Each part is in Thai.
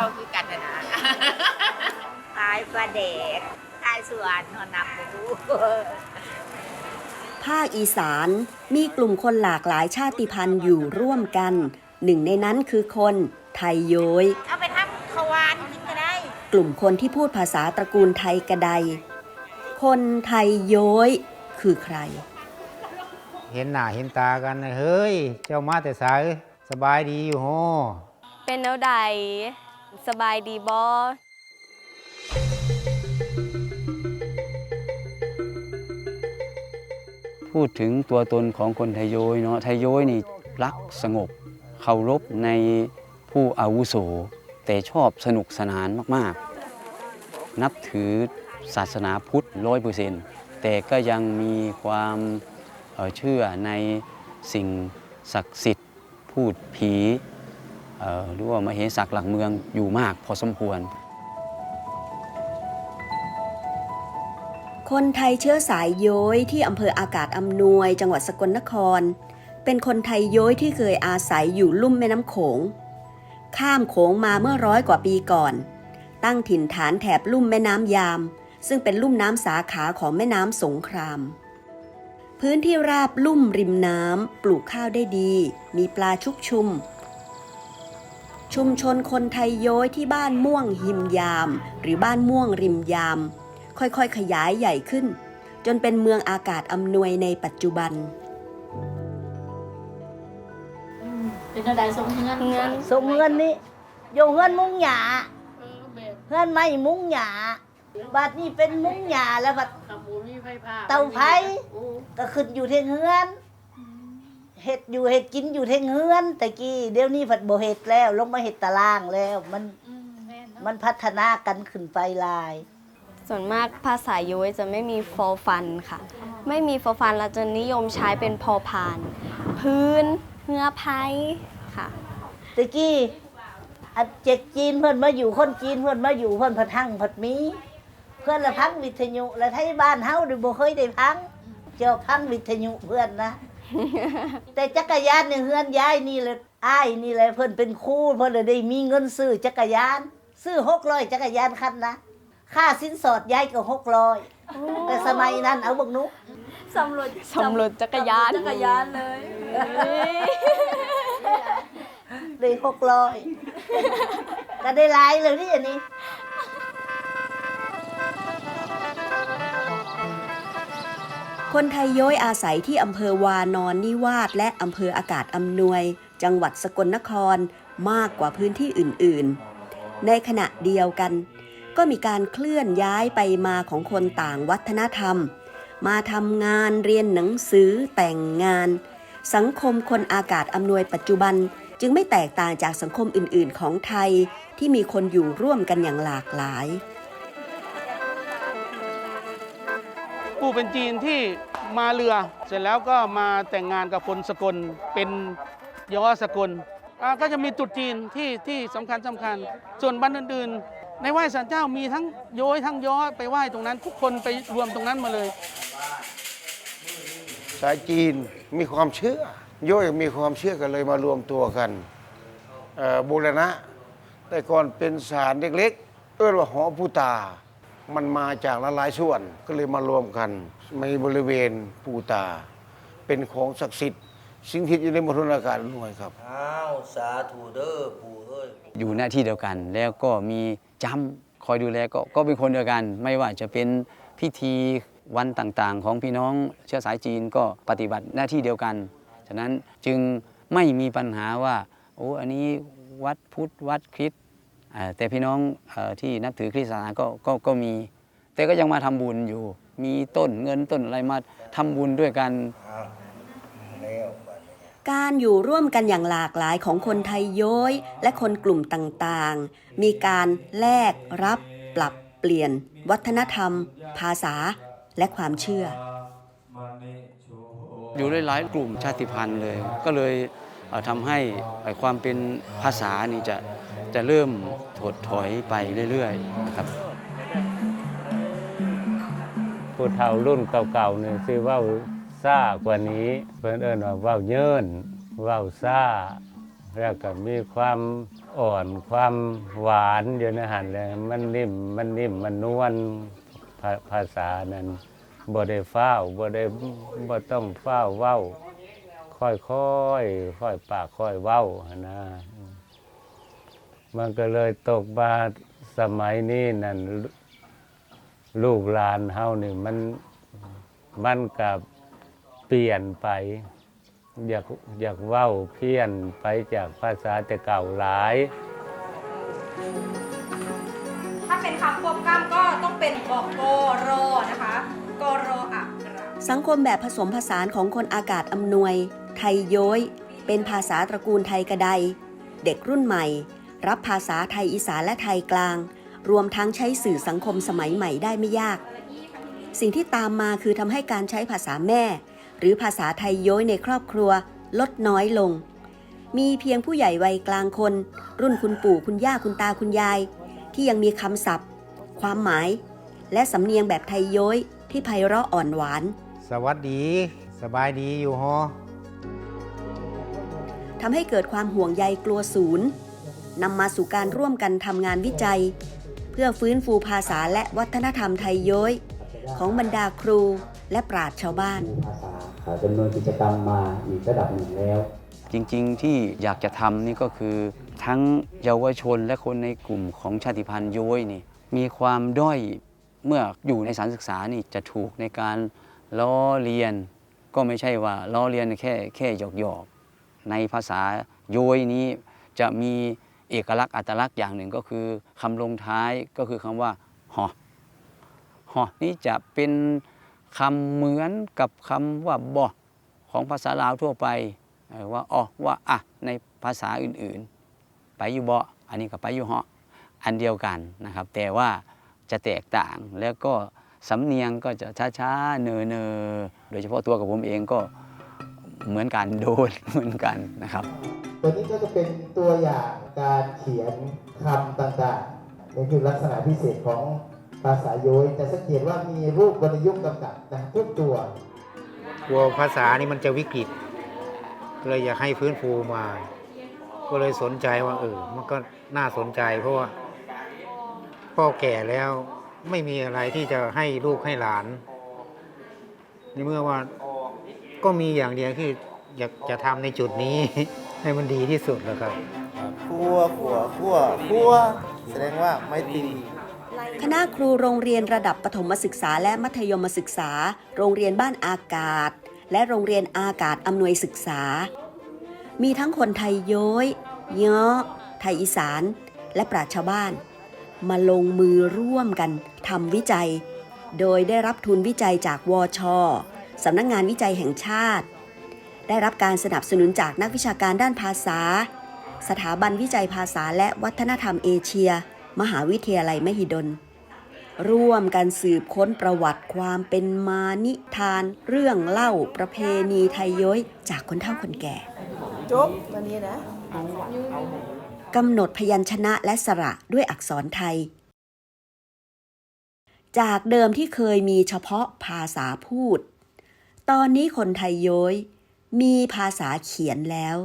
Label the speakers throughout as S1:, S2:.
S1: ว่าคือกันนะนะ
S2: ขายปลาเด็กขายสวนนอนนับหมู
S3: ภาคอีสานมีกลุ่มคนหลากหลายชาติพันธุ์อยู่ร่วมกัน หนึ่งในนั้นคือคนไทยโยย
S2: เอาไปทำขาวานกินก็ได้
S3: กลุ่มคนที่พูดภาษาตระกูลไทยกระไดคนไทยโย้ยคือใคร
S4: เห็นหน้าเห็นตากันนะเฮ้ย เจ้ามาแต่สายสบายดีอยู่โฮ
S5: เป็นแนวใด สบายดีบอ
S6: พูดถึงตัวตนของคนไทยโยยเนาะไทยโยยนี่รักสงบเคารพในผู้อาวุโส แต่ชอบสนุกสนานมากๆ นับถือศาสนาพุทธร้อยเปอร์เซ็นต์แต่ก็ยังมีความเอ่อเชื่อในสิ่งศักดิ์สิทธิ์ พูดผี หรือว่ามเหสักหลักเมืองอยู่มากพอสมควร
S3: คนไทยเชื้อสายย้อยที่อำเภออากาศอำนวย จังหวัดสกลนคร เป็นคนไทยย้อยที่เคยอาศัยอยู่ลุ่มแม่น้ำโขง ข้ามโขงมาเมื่อร้อยกว่าปีก่อน ตั้งถิ่นฐานแถบลุ่มแม่น้ำยาม ซึ่งเป็นลุ่มน้ำสาขาของแม่น้ำสงครามพื้นที่ราบลุ่มริมน้ำ ปลูกข้าวได้ดี มีปลาชุกชุม ชุมชนคนไทยโย้ยที่บ้านม่วงหิมยาม หรือบ้านม่วงริมยาม ค่อยๆ ขยายใหญ่ขึ้น จนเป็นเมืองอากาศอำนวยในปัจจุบัน
S7: เป็นอะไรสมเงิน
S5: เงิน
S2: สมเงินนี่อยู่เงินมุ้งหยาเงินไม่มุ้งหยาบัดนี้เป็นมุ้งหยาแล้วบัด
S7: ขับบูมีไฟผ้า
S2: เตาไฟก็ขึ้นอยู่เทงเฮือน เห็ดอยู่เห็ดกินอยู่เทงเฮือนแต่กี้เดี๋ยวนี้ผัดโบเห็ดแล้ว ลงมาเห็ดตารางแล้วมันมันพัฒนากันขึ้นไปหลาย
S5: ส่วนมากภาษาโย้ยจะไม่มีฟอฟันค่ะ ไม่มีฟอฟันเราจะนิยมใช้เป็นพอพาน พื้นเงือไพค่ะ
S2: ตะกี้อันเจ็กจีนเพื่อนมาอยู่คนจีนเพื่อนมาอยู่เพื่อนผัดทั้งผัดมี เพื่อนละพังวิทยุและไทยบ้านเฮาดิบ่เคยได้พัง เจ้าพังวิทยุเพื่อนนะ แต่จักรยานเนี่ยเฮือนย้ายนี่เลยอ้ายนี่แหละเพื่อนเป็นครูเพื่อนเลยได้มีเงินซื้อจักรยาน ซื้อหกร้อยจักรยานคันนะค่าสินสอดย้ายก็หกร้อยแต่สมัยนั้นเอาบักนุก
S7: สำรวจ
S5: สำรวจจักรยาน
S7: จักรยานเลย
S2: ได้หกร้อยก็ได้หลายเลยนี่อันนี้
S3: คนไทยย้อยอาศัยที่อำเภอวานอนนิวาสและอำเภออากาศอำนวย จังหวัดสกลนครมากกว่าพื้นที่อื่นๆ ในขณะเดียวกัน ก็มีการเคลื่อนย้ายไปมาของคนต่างวัฒนธรรม มาทำงานเรียนหนังสือแต่งงาน สังคมคนอากาศอำนวยปัจจุบันจึงไม่แตกต่างจากสังคมอื่นๆ ของไทยที่มีคนอยู่ร่วมกันอย่างหลากหลาย
S8: ผู้เป็นจีนที่มาเรือ เสร็จแล้วก็มาแต่งงานกับคนสกลเป็นยอสกลก็จะมีตรุษจีนที่ที่สำคัญสำคัญ ส่วนบ้านอื่นๆ ในไหว้สันเจ้ามีทั้งโย้ยทั้งย้อไปไหว้ตรงนั้น ทุกคนไปรวมตรงนั้นมาเลย
S9: สายจีนมีความเชื่อโย่อยมีความเชื่อกันเลยมารวมตัวกันบูรณะ แต่ก่อนเป็นสารเล็กๆ เอื้อว่าหอผู้ตา มันมาจากหลายๆส่วนก็เลยมารวมกันในบริเวณปูตา เป็นของศักดิ์สิทธิ์สิ่งที่อยู่ในมณฑลอากาศหน่วยครับ
S10: อ้าวสาธุเด้อปู่เอ้ย
S6: อยู่หน้าที่เดียวกัน แล้วก็มีจำคอยดูแลก็ก็เป็นคนเดียวกัน ไม่ว่าจะเป็นพิธีวันต่างๆ ของพี่น้องเชื้อสายจีนก็ปฏิบัติหน้าที่เดียวกัน ฉะนั้นจึงไม่มีปัญหาว่าโอ้อันนี้วัดพุทธวัดคริสต์อ่า แต่พี่น้องเออที่นับถือคริสต์ศาสนาก็ก็ก็มี แต่ก็ยังมาทำบุญอยู่ มีต้นเงินต้นอะไรมาทำบุญด้วยกัน
S10: แล้วบัดนี้
S3: การอยู่ร่วมกันอย่างหลากหลายของคนไทยโย้ยและคนกลุ่มต่างๆ มีการแลกรับปรับเปลี่ยน วัฒนธรรม ภาษาและความเชื่อ
S6: อยู่หลายๆกลุ่มชาติพันธุ์เลย ก็เลยเอ่อทำให้ไอ้ความเป็นภาษานี่จะ จะเริ่มถดถอยไปเรื่อยๆนะครับ
S11: ผู้เฒ่ารุ่นเก่าๆเนี่ยสิเว้าซ่ากว่านี้เพิ่นเอิ้นว่าว้าเยินว้าซ่า แล้วก็มีความอ่อนความหวานอยู่ในหันเลยมันนิ่มมันนิ่มมันนวลภาภาษานั้นบ่ได้ฟ้าบ่ได้บ่ต้องฟ้าเว้าค่อยๆค่อยปากค่อยเว้านะ มันก็เลยตกมาสมัยนี้นั่นลลูกหลานเฮานี่มันมันกับเปลี่ยนไป อยากอยากเว้าเพี้ยนไปจากภาษาแต่เก่าหลาย
S12: ถ้าเป็นคำควบกล้ำก็ต้องเป็นบอกกรอนะคะกรออักระ
S3: สังคมแบบผสมผสานของคนอากาศอำนวย ไทยโย้ยเป็นภาษาตระกูลไทยกระได เด็กรุ่นใหม่ รับภาษาไทยอีสานและไทยกลาง รวมทั้งใช้สื่อสังคมสมัยใหม่ได้ไม่ยาก สิ่งที่ตามมาคือทำให้การใช้ภาษาแม่ หรือภาษาไทยย้อยในครอบครัว ลดน้อยลง มีเพียงผู้ใหญ่วัยกลางคน รุ่นคุณปู่คุณย่าคุณตาคุณยาย ที่ยังมีคำศัพท์ ความหมาย และสำเนียงแบบไทยย้อยที่ไพเราะอ่อนหวาน
S4: สวัสดี สบายดีอยู่ฮอ
S3: ทำให้เกิดความห่วงใยกลัวศูนย์ นำมาสู่การร่วมกันทำงานวิจัย เพื่อฟื้นฟูภาษาและวัฒนธรรมไทยโย้ยของบรรดาครูและปราชญ์ชาวบ้าน
S13: จำนวนกิจกรรมมาอีกระดับหนึ่งแล้ว
S6: จริงๆที่อยากจะทำนี่ก็คือ ทั้งเยาวชนและคนในกลุ่มของชาติพันธุ์โย้ยนี่มีความด้อยเมื่ออยู่ในสถารศึกษานี่จะถูกในการล้อเลียน ก็ไม่ใช่ว่าล้อเลียนแค่แค่หยอกหยอกๆในภาษาโย้ยนี้จะมี เอกลักษณ์อัตลักษณ์อย่างหนึ่งก็คือคำลงท้ายก็คือคำว่าหอหอนี่จะเป็นคำเหมือนกับคำว่าบ่ของภาษาลาวทั่วไปว่าอ๋อว่าอะในภาษาอื่นๆ ไปอยู่บาะอันนี้ก็ไปอยู่หาะอันเดียวกันนะครับ แต่ว่าจะแตกต่างแล้วก็สำเนียงก็จะช้าๆเนอเนอโดยเฉพาะตัวกับผมเองก็ เหมือนกันโดนเหมือนกันนะครับ
S13: ตัวนี้ก็จะเป็นตัวอย่างการเขียนคำต่างๆนี่คือลักษณะพิเศษของภาษาโยยจะสังเกตว่ามีรูปวรรณยุกต์กำกับนะทุกตัว
S4: กลัวภาษานี่มันจะวิกฤตก็เลยอยากให้ฟื้นฟูมา ก็เลยสนใจว่าเออมันก็น่าสนใจเพราะว่าพ่อแก่แล้วไม่มีอะไรที่จะให้ลูกให้หลาน ในเมื่อว่า ก็มีอย่างเดียวคืออยากจะทำในจุดนี้ ให้มันดีที่สุดแล้วครับ
S10: คั่วขัวคั่วคั่วแสดงว่าไม่ตี
S3: คณะครูโรงเรียนระดับประถมศึกษาและมัธยมศึกษา โรงเรียนบ้านอากาศ และโรงเรียนอากาศอำนวยศึกษา มีทั้งคนไทยโย้ยเยาะไทยอีสาน และปราชญ์ชาวบ้าน มาลงมือร่วมกันทำวิจัย โดยได้รับทุนวิจัยจากวช สำนักงงานวิจัยแห่งชาติ ได้รับการสนับสนุนจากนักวิชาการด้านภาษา สถาบันวิจัยภาษาและวัฒนธรรมเอเชีย มหาวิทยาลัยมหิดล ร่วมกันสืบค้นประวัติความเป็นมานิทาน เรื่องเล่าประเพณีไทยย้อยจากคนเฒ่าคนแก่
S2: จบวันนี้นะ
S3: กำหนดพยัญชนะและสระด้วยอักษรไทย จากเดิมที่เคยมีเฉพาะภาษาพูด ตอนนี้คนไทยโย้ยมีภาษาเขียนแล้ว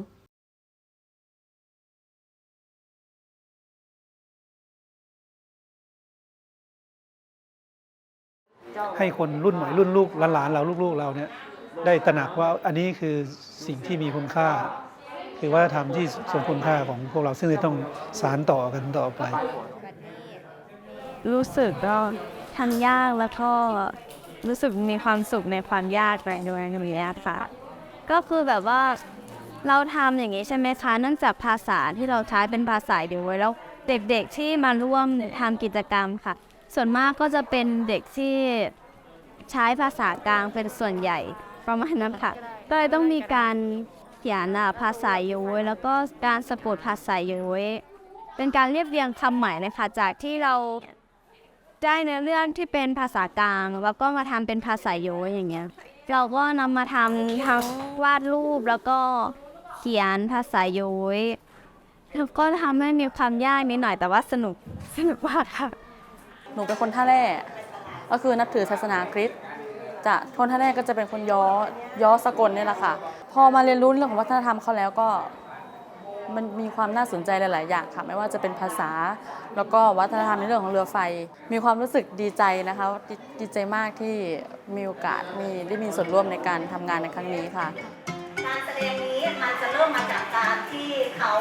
S8: ให้คนรุ่นใหม่รุ่นลูกหลานๆเราลูกๆเราเนี่ยได้ตระหนักว่าอันนี้คือสิ่งที่มีคุณค่า คือวัฒนธรรมที่ทรงคุณค่าของพวกเราซึ่งจะต้องสานต่อกันต่อไป
S5: รู้สึกก็ทำยากแล้วก็ รู้สึกมีความสุขในความยากไปด้วยอย่างนี้ยค่ะ ก็คือแบบว่าเราทำอย่างนี้ใช่ไหมคะเนื่องจากภาษาที่เราใช้เป็นภาษาเดียวไว้แล้วเด็กๆที่มาร่วมทำกิจกรรมค่ะ ส่วนมากก็จะเป็นเด็กที่ใช้ภาษากลางเป็นส่วนใหญ่ประมาณนั้นค่ะก็เลยต้องมีการเขียนภาษาโย้ยแล้วก็การสะกดภาษาโย้ยเป็นการเรียบเรียงคำใหม่นะคะจากที่เรา ได้เนื้อเรื่องที่เป็นภาษากลาง แล้วก็มาทำเป็นภาษาโยยอย่างเงี้ย เราก็นำมาทำทั้งวาดรูปแล้วก็เขียนภาษาโยยแล้วก็ทำให้มีความยากนิดหน่อยแต่ว่าสนุกสนุกมากค่ะ
S7: หนูเป็นคนท่าแร่ก็คือนับถือศาสนาคริสต์
S14: จะคนท่าแรกก็จะเป็นคนย้อย้อสกลเนี่ยแหละค่ะ พอมาเรียนรู้เรื่องของวัฒนธรรมเขาแล้วก็ มันมีความน่าสนใจหลาย ๆ อย่างค่ะ ไม่ว่าจะเป็นภาษา แล้วก็วัฒนธรรมในเรื่องของเรือไฟ มีความรู้สึกดีใจนะคะดดีใจมากที่มีโอกาสมีได้มีส่วนร่วมในการทำงานในครั้งนี้ค่ะ
S2: การแสดงนี้มันจะเริ่มมาจากการที่เขา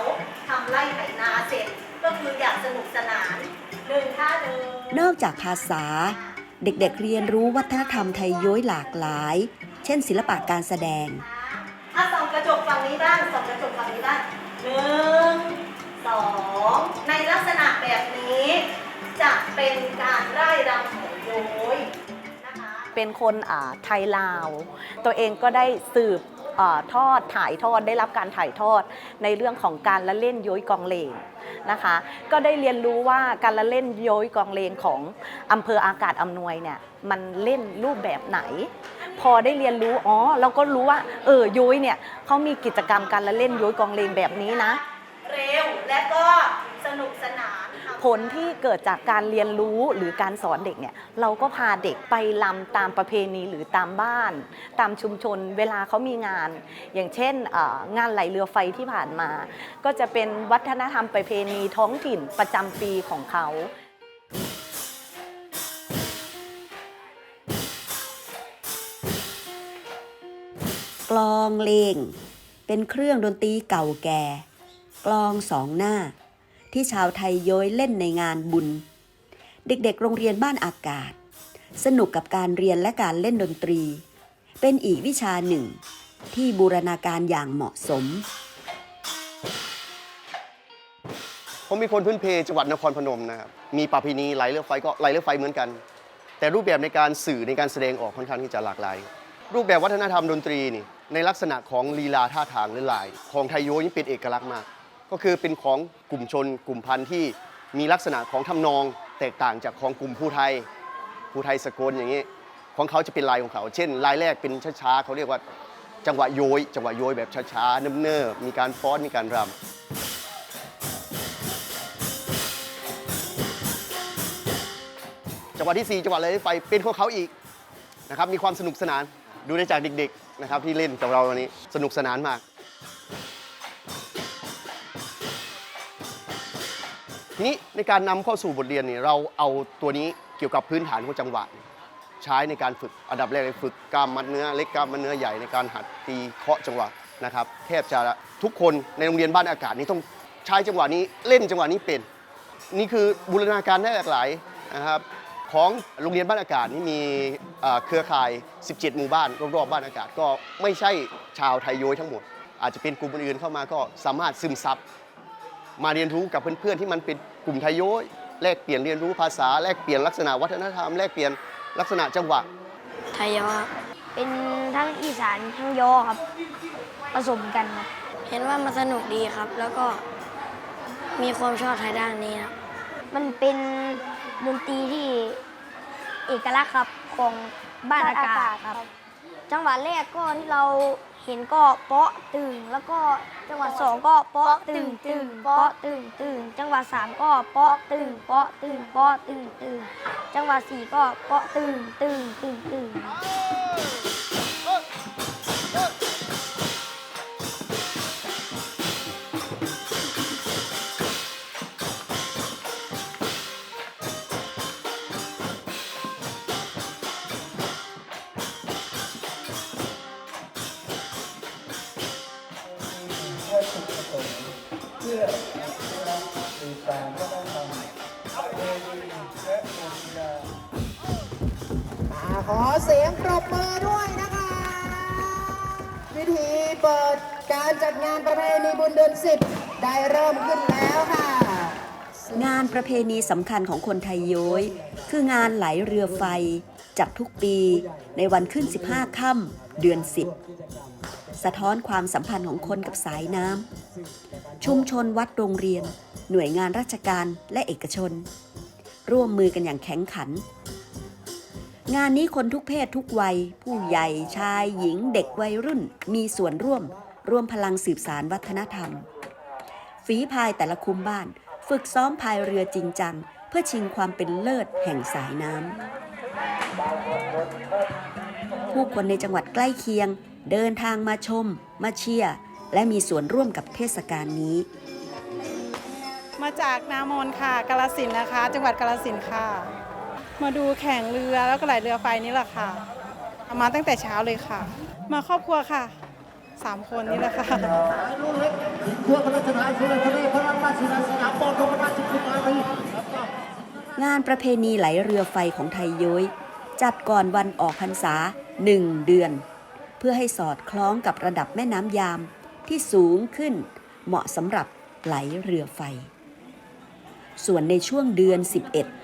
S2: ทำไร่ไถนาเสร็จ ก็คืออยากสนุกสนานหนึ่งท่าเดิน
S3: นอกจากภาษา เด็กๆเรียนรู้วัฒนธรรมไทยย้อยหลากหลาย เช่นศิลปะการแสดง
S2: นึ่งสองในลักษณะแบบนี้ จะเป็นการไร่รำของโยย
S15: เป็นคนอ่าไทยลาว ตัวเองก็ได้สืบ ทอดถ่ายทอดได้รับการถ่ายทอดในเรื่องของการละเล่นย้อยกองเลงนะคะ ก็ได้เรียนรู้ว่าการละเล่นย้อยกองเลงของอำเภออากาศอำนวยเนี่ยมันเล่นรูปแบบไหน พอได้เรียนรู้อ๋อเราก็รู้ว่าเออย้อยเนี่ยเขามีกิจกรรมการละเล่นย้อยกองเลงแบบนี้นะ
S2: เร็วและก็สนุกสนาน
S15: ผลที่เกิดจากการเรียนรู้หรือการสอนเด็กเนี่ยเราก็พาเด็กไปลำตามประเพณีหรือตามบ้าน ตามชุมชนเวลาเขามีงาน อย่างเช่นงานไหลเรือไฟที่ผ่านมา ก็จะเป็นวัฒนธรรมประเพณีท้องถิ่นประจำปีของเขา
S3: กลองเลงเป็นเครื่องดนตรีเก่าแก่ กลองสองหน้า ที่ชาวไทยย้อยเล่นในงานบุญ เด็กๆ โรงเรียนบ้านอากาศ สนุกกับการเรียนและการเล่นดนตรี เป็นอีกวิชาหนึ่ง ที่บูรณาการอย่างเหมาะสม
S16: ผมมีคนพื้นเพจังหวัดนครพนมนะครับ มีประเพณีไหลเรือไฟก็ไหลเรือไฟเหมือนกัน แต่รูปแบบในการสื่อในการแสดงออกค่อนข้างที่จะหลากหลาย รูปแบบวัฒนธรรมดนตรีนี่ในลักษณะของลีลาท่าทางหรือลาย ของไทยโยนี่เป็นเอกลักษณ์มาก ก็คือเป็นของกลุ่มชนกลุ่มพันธุ์ที่มีลักษณะของทำนองแตกต่างจากของกลุ่มผู้ไทยผู้ไทยสกลอย่างนี้ ของเขาจะเป็นลายของเขา เช่นลายแรกเป็นช้าๆเขาเรียกว่าจังหวะโยยจังหวะโยยแบบช้าๆเนิบๆมีการฟ้อนมีการรำจังหวะที่ 4 จังหวะเลยไฟเป็นของเขาอีกนะครับมีความสนุกสนานดูได้จากเด็กๆนะครับที่เล่นกับเราวันนี้สนุกสนานมาก ทีนี้ในการนำเข้าสู่บทเรียนเนี่ยเราเอาตัวนี้เกี่ยวกับพื้นฐานของจังหวะ ใช้ในการฝึกอันดับแรกเลยฝึกกล้ามมัดเนื้อเล็กกล้ามมัดเนื้อใหญ่ในการหัดตีเคาะจังหวะนะครับแทบจะทุกคนในโรงเรียนบ้านอากาศนี้ต้องใช้จังหวะนี้เล่นจังหวะนี้เป็น นี่คือบูรณาการได้หลากหลายนะครับของโรงเรียนบ้านอากาศนี่มีเครือข่าย 17 หมู่บ้านรอบๆบ้านอากาศก็ไม่ใช่ชาวไทยโยยทั้งหมด อาจจะเป็นกลุ่มอื่นเข้ามาก็สามารถซึมซับ มาเรียนรู้กับเพื่อนๆที่มันเป็นกลุ่มไทยโยยแลกเปลี่ยนเรียนรู้ภาษาแลกเปลี่ยนลักษณะวัฒนธรรมแลกเปลี่ยนลักษณะจังหวะ
S17: ไทยยอครับเป็นทั้งอีสานทั้งยอครับผสมกันครับเห็นว่ามันสนุกดีครับ แล้วก็มีความชอบทางด้านนี้ครับมันเป็นดนตรีที่เอกลักษณ์ครับของบ้านอากาศครับ จังหวะแรกก็ที่เราเห็นก็เปาะตึง แล้วก็จังหวะสองก็เปาะตึงตึงเปาะตึงตึงจังหวะสามก็เปาะตึงเปาะตึงเปาะตึงตึงจังหวะสี่ก็เปาะตึงตึงตึงตึง
S18: ขอเสียงปรบมือด้วยนะคะ วิธีเปิดการจัดงานประเพณีบุญเดือนสิบได้เริ่มขึ้นแล้วค่ะ
S3: งานประเพณีสำคัญของคนไทยย้อยคืองานไหลเรือไฟ จัดทุกปีในวันขึ้น 15 ค่ำเดือน 10 สะท้อนความสัมพันธ์ของคนกับสายน้ำชุมชนวัดโรงเรียน หน่วยงานราชการและเอกชน ร่วมมือกันอย่างแข็งขัน งานนี้คนทุกเพศทุกวัย ผู้ใหญ่ชายหญิงเด็กวัยรุ่น มีส่วนร่วม ร่วมพลังสืบสารวัฒนธรรม ฝีพายแต่ละคุมบ้าน ฝึกซ้อมพายเรือจริงจัง เพื่อชิงความเป็นเลิศแห่งสายน้ำผู้คนในจังหวัดใกล้เคียง เดินทางมาชม มาเชียร์และมีส่วนร่วมกับเทศกาลนี้
S19: มาจากนามนค่ะกาลสินนะคะ จังหวัดกาลสินค่ะ มาดูแข่งเรือแล้วก็ไหลเรือไฟนี่แหละค่ะ มาตั้งแต่เช้าเลยค่ะ มาครอบครัวค่ะสามคนนี่แหละค่ะ
S3: งานประเพณีไหลเรือไฟของไทยย้อยจัดก่อนวันออกพรรษาหนึ่งเดือน เพื่อให้สอดคล้องกับระดับแม่น้ำยามที่สูงขึ้นเหมาะสำหรับไหลเรือไฟ ส่วนในช่วงเดือน 11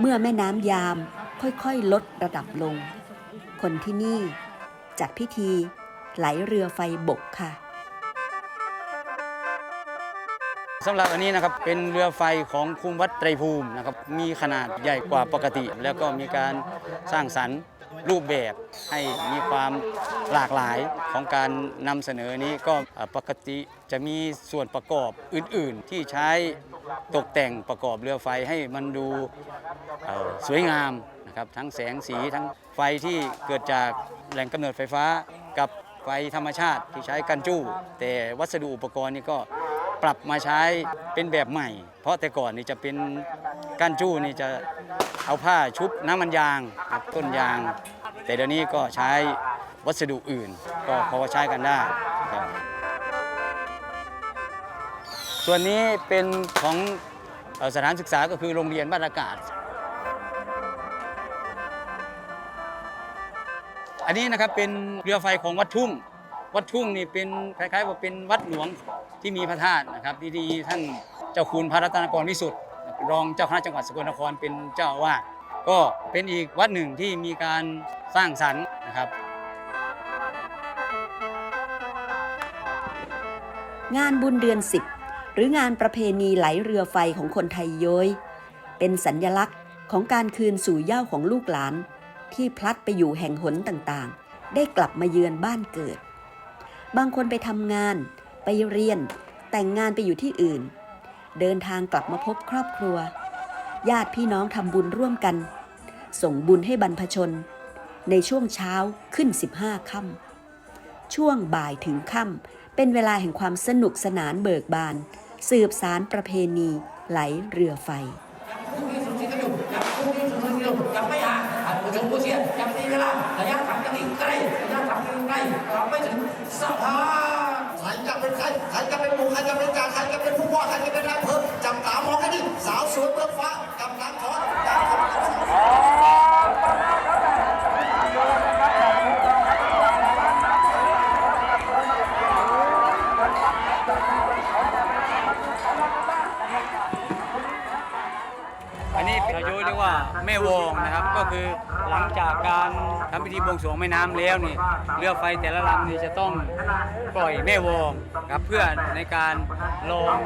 S3: เมื่อแม่น้ำยามค่อยๆ ลดระดับลง คนที่นี่จัดพิธีไหลเรือไฟบกค่ะ
S6: สำหรับอันนี้นะครับเป็นเรือไฟของคุมวัดไตรภูมินะครับมีขนาดใหญ่กว่าปกติ แล้วก็มีการสร้างสรรค์ รูปแบบให้มีความหลากหลายของการนำเสนอนี้ก็ปกติจะมีส่วนประกอบอื่น ๆ ที่ใช้ตกแต่งประกอบเรือไฟให้มันดูสวยงามนะครับทั้งแสงสีทั้งไฟที่เกิดจากแหล่งกำเนิดไฟฟ้ากับไฟธรรมชาติที่ใช้กันจู้ แต่วัสดุอุปกรณ์นี่ก็ ปรับมาใช้เป็นแบบใหม่ เพราะแต่ก่อนนี่จะเป็นก้านจู้นี่จะเอาผ้าชุบน้ำมันยางครับต้นยาง แต่เดี๋ยวนี้ก็ใช้วัสดุอื่น ก็พอใช้กันได้ครับส่วนนี้เป็นของสถานศึกษาก็คือโรงเรียนบ้านอากาศ อันนี้นะครับเป็นเรือไฟของวัดทุ่ง วัดทุ่งนี่เป็นคล้ายๆว่าเป็นวัดหลวงที่มีพระธาตุนะครับที่ท่านเจ้าคุณพระรัตนกรวิสุทธิ์รองเจ้าคณะจังหวัดสกลนครเป็นเจ้าอาวาสก็เป็นอีกวัดหนึ่งที่มีการสร้างสรรค์นะครับ
S3: งานบุญเดือนสิบหรืองานประเพณีไหลเรือไฟของคนไทยย้อยเป็นสัญญลักษณ์ของการคืนสู่เย้าของลูกหลาน ที่พลัดไปอยู่แห่งหนต่างๆ ได้กลับมาเยือนบ้านเกิด บางคนไปทำงาน ไปเรียน แต่งงานไปอยู่ที่อื่น เดินทางกลับมาพบครอบครัว ญาติพี่น้องทำบุญร่วมกัน ส่งบุญให้บรรพชน ในช่วงเช้าขึ้น 15ค่ำช่วงบ่ายถึงค่ำเป็นเวลาแห่งความสนุกสนานเบิกบาน สืบสารประเพณีไหลเรือไฟ
S20: ยังไม่ห่างอันผู้ชมผู้เชียร์ยังตีกันละระยะทางยังอีกใกล้ระยะทางยังใกล้เราไม่ถึงสะพานใครจะเป็นใครใครจะเป็นหมู่ใครจะเป็นจ่าใครจะเป็นผู้ว่าใครจะเป็นนายอำเภอจับตามองให้ดีสาวสวยเมืองฟ้ากำลังขอดาวของเราสาว
S6: อันนี้เราโยเรียกว่าแม่วองนะ็คือหลังจากการทำพิธีบวงสรวงแม่น้ำแล้วนี่เรือไฟแต่ละลำนี่จะต้องปล่อยแม่วงครับเพื่อในการลอง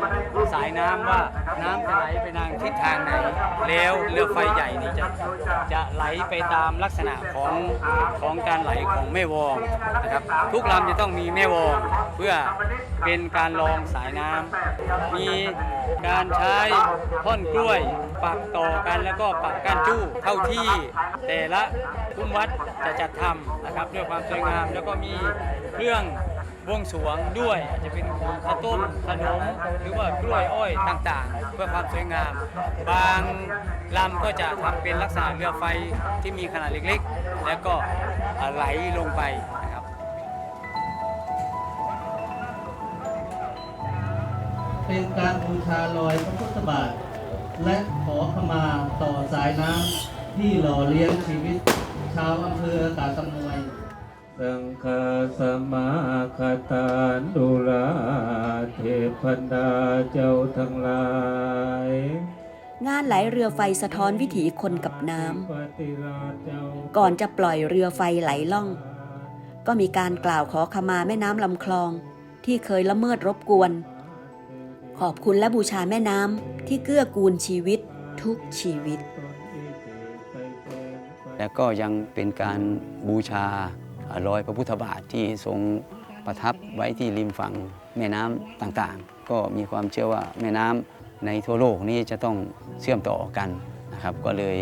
S6: สายน้ำว่าน้ำจะไหลไปทางทิศทางไหน แล้วเรือไฟใหญ่นี่จะจะไหลไปตามลักษณะของของการไหลของแม่วงนะครับทุกลำจะต้องมีแม่วงเพื่อ เป็นการลองสายน้ำมีการใช้ท่อนกล้วยปักต่อกันแล้วก็ปักก้านจู้เข้าที่ แต่ละคุ้มวัดจะจัดทำนะครับด้วยความสวยงามแล้วก็มีเครื่องบวงสวงด้วยอาจจะเป็นข้าวต้มขนมหรือว่ากล้วยอ้อยต่างๆ เพื่อความสวยงาม บางลำก็จะทำเป็นลักษณะเรือไฟที่มีขนาดเล็กๆ แล้วก็ไหลลงไป
S21: เป็นการบูชาลอยพระพุทธบาท และขอขมาต่อสายน้ำที่หล่อเลี้ยงชีวิต ชาวอำเภออากาศอำนวย
S11: สังฆาสมาคตานุราเทพดาเจ้าทั้งหลาย
S3: งานไหลเรือไฟสะท้อนวิถีคนกับน้
S11: ปฏิราชเจ้าำ
S3: ก่อนจะปล่อยเรือไฟไหลล่อง ก็มีการกล่าวขอขมาแม่น้ำลำคลองที่เคยละเมิดรบกวน ขอบคุณและบูชาแม่น้ำที่เกื้อกูลชีวิตทุกชีวิต
S6: แล้วก็ยังเป็นการบูชารอยพระพุทธบาทที่ทรงประทับไว้ที่ริมฝั่งแม่น้ำต่างๆ ก็มีความเชื่อว่าแม่น้ำในทั่วโลกนี้จะต้องเชื่อมต่อกันนะครับ ก็เลย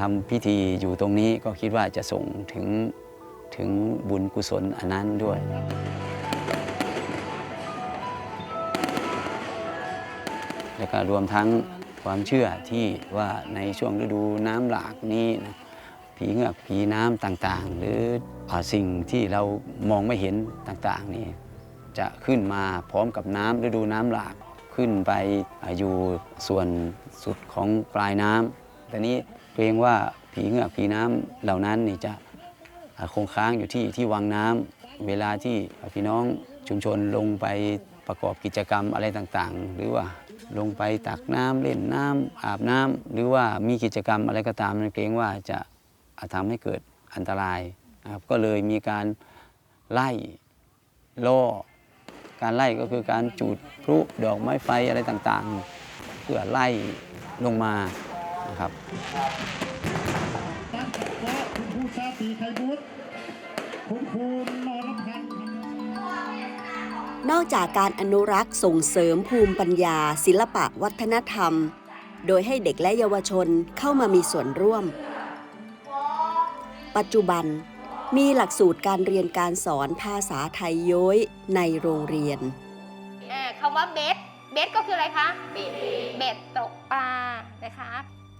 S6: ทำพิธีอยู่ตรงนี้ก็คิดว่าจะส่งถึงถึงบุญกุศลอันนั้นด้วย แล้วก็รวมทั้งความเชื่อที่ว่าในช่วงฤดูน้ำหลากนี้นะผีเงือกผีน้ำต่างๆ หรือสิ่งที่เรามองไม่เห็นต่างๆนี่จะขึ้นมาพร้อมกับน้ำฤดูน้ำหลากขึ้นไปอาอยู่ส่วนสุดของปลายน้ำแต่นี้เกรงว่าผีเงือกผีน้ำเหล่านั้นนี่จะคงค้างอยู่ที่ที่วังน้ำเวลาที่พี่น้องชุมชนลงไปประกอบกิจกรรมอะไรต่างๆ หรือว่า ลงไปตักน้ำเล่นน้ำอาบน้ำหรือว่ามีกิจกรรมอะไรก็ตามนั้นเกรงว่าจะทำให้เกิดอันตรายนะครับก็เลยมีการไล่ล่อการไล่ก็คือการจุดพลุดอกไม้ไฟอะไรต่างๆ เพื่อไล่ลงมานะครับ
S22: คุณครูนรพัน
S3: นอกจากการอนุรักษ์ส่งเสริมภูมิปัญญา ศิลปะวัฒนธรรม โดยให้เด็กและเยาวชนเข้ามามีส่วนร่วม ปัจจุบันมีหลักสูตรการเรียนการสอนภาษาไทยโย้ยในโรงเรียน
S12: อ่าคำว่าเบสเบสก็คืออะไรคะเบสเบสตกปลานะคะ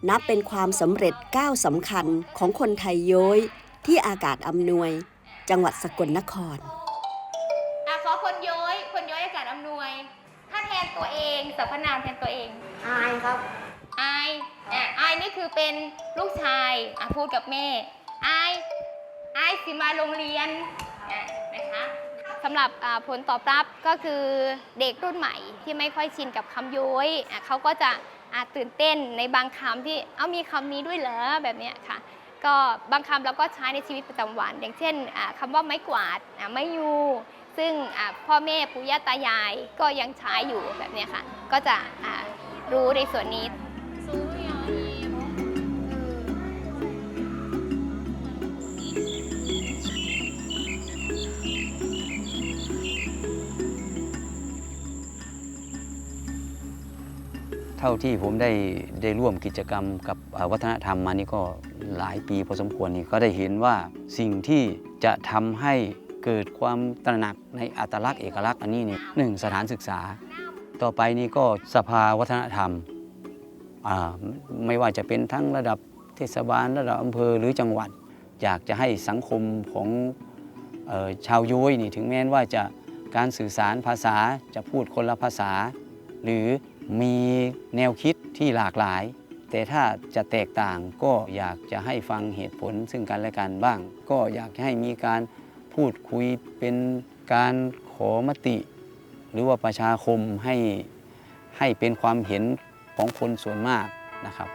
S3: นับเป็นความสำเร็จก้าวสำคัญของคนไทยโย้ยที่อากาศอำนวย จังหวัดสกลนคร
S12: ตัวเองสรรพนามแทนตัวเอง อายครับอายอะอายนี่คือเป็นลูกชายอะพูดกับแม่อายอายสิมาโรงเรียนอะนะคะสำหรับอ่าผลตอบรับก็คือเด็กรุ่นใหม่ที่ไม่ค่อยชินกับคำย้อยอะเขาก็จะอาจตื่นเต้นในบางคำที่เอ้ามีคำนี้ด้วยเหรอแบบเนี้ยค่ะ ก็บางคำเราก็ใช้ในชีวิตประจำวัน อย่างเช่นอ่าคำว่าไม้กวาดอ่าไม้ยู ซึ่งพ่อแม่ปู่ย่าตายายก็ยังใช้อยู่แบบนี้ค่ะ ก็จะรู้ในส่วนนี้
S6: เท่าที่ผมได้ได้ร่วมกิจกรรมกับวัฒนธรรมมานี่ก็หลายปีพอสมควรนี่ก็ได้เห็นว่าสิ่งที่จะทำให้ เกิดความตระหนักในอัตลักษณ์เอกลักษณ์อันนี้นี่หนึ่งสถานศึกษา ต่อไปนี่ก็สภาวัฒนธรรมไม่ว่าจะเป็นทั้งระดับเทศบาลระดับอำเภอหรือจังหวัด อยากจะให้สังคมของออชาวยุ้ยนี่ถึงแม้ว่าจะการสื่อสารภาษาจะพูดคนละภาษา หรือมีแนวคิดที่หลากหลาย แต่ถ้าจะแตกต่างก็อยากจะให้ฟังเหตุผลซึ่งกันและกันบ้าง ก็อยากให้มีการ พูดคุยเป็นการขอมติ หรือว่าประชาคมให้ให้เป็นความเห็นของคนส่วนมากนะครับ